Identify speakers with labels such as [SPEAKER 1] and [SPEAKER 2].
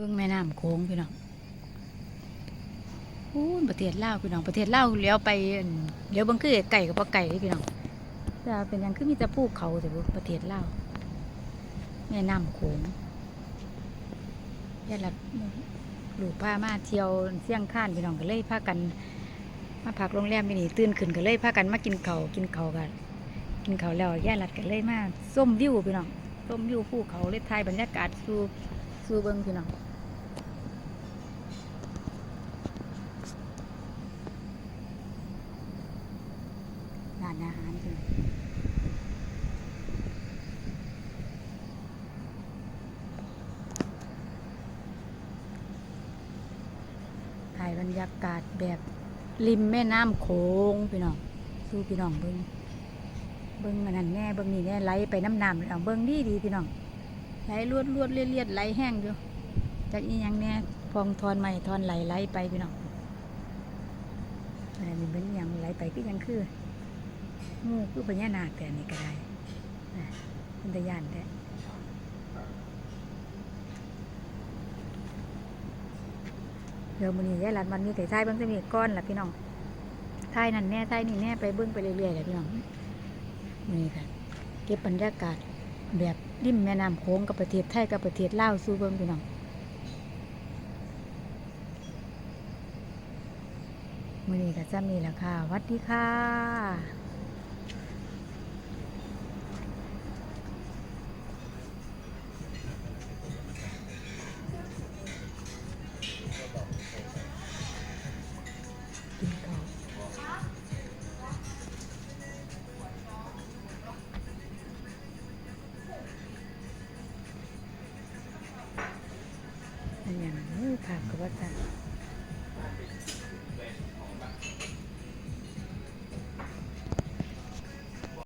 [SPEAKER 1] เบื้องแม่น้ำโค้งพี่น้องอู้ประเทศลาวพี่น้องประเทศลาวเลี้ยวไปเลี้ยวบางคือไก่กับปลาไก่พี่น้องแต่เป็นยังคือมีแต่ภูเขาแต่ว่าประเทศลาวแม่น้ำโค้งยาหลัดลูกพามาเที่ยวเสี่ยงข้านพี่น้องก็เลยพากัน มาพักโรงแรมที่นี่ตื่นขึ้นก็เลยพากันมากินเขากินเขากันกินเขาแล้วยายหลัดก็เลยมาส้มวิวพี่น้องส้มวิวภูเขาเลยถ่ายบรรยากาศสู่สู่เบิ้งพี่น้อง ร้านอาหารจริงถ่ายบรรยากาศแบบริมแม่น้ำโขงพี่น้องสู้พี่น้องเบิ้งเบิ้งอันนั้นแน่เบิ้งนี่แน่ไหลไปน้ำน้ำเลยอาเบิ้งดีดีพี่น้องไหลรวดรวดเลียดเลียดไหลแห้งอยู่จากอีหยังแน่พองทอนใหม่ทอนไหลไหลไปพี่น้องอันนี้เป็นอหยังไหลไปก็ยังคือ งูคือพญานาคแต่อันนี้ก็ได้เป็นตะยานแท้เดี๋ยวมื้อนี้ยายหลานวันนี้ไก่ท้ายบิ่งจะมีก้อนล่ะพี่น้องท้ายนั่นแน่ท้ายนี่แน่ไปเบิ่งไปเรื่อยๆแหละพี่น้องนี่ค่ะเก็บบรรยากาศแบบริมแม่น้ำโขงกับประเทศไทยกับประเทศลาวสู่เบิ่งพี่น้องมื้อนี้ก็จะมีราคาหวัดดีค่ะ さん久保さん。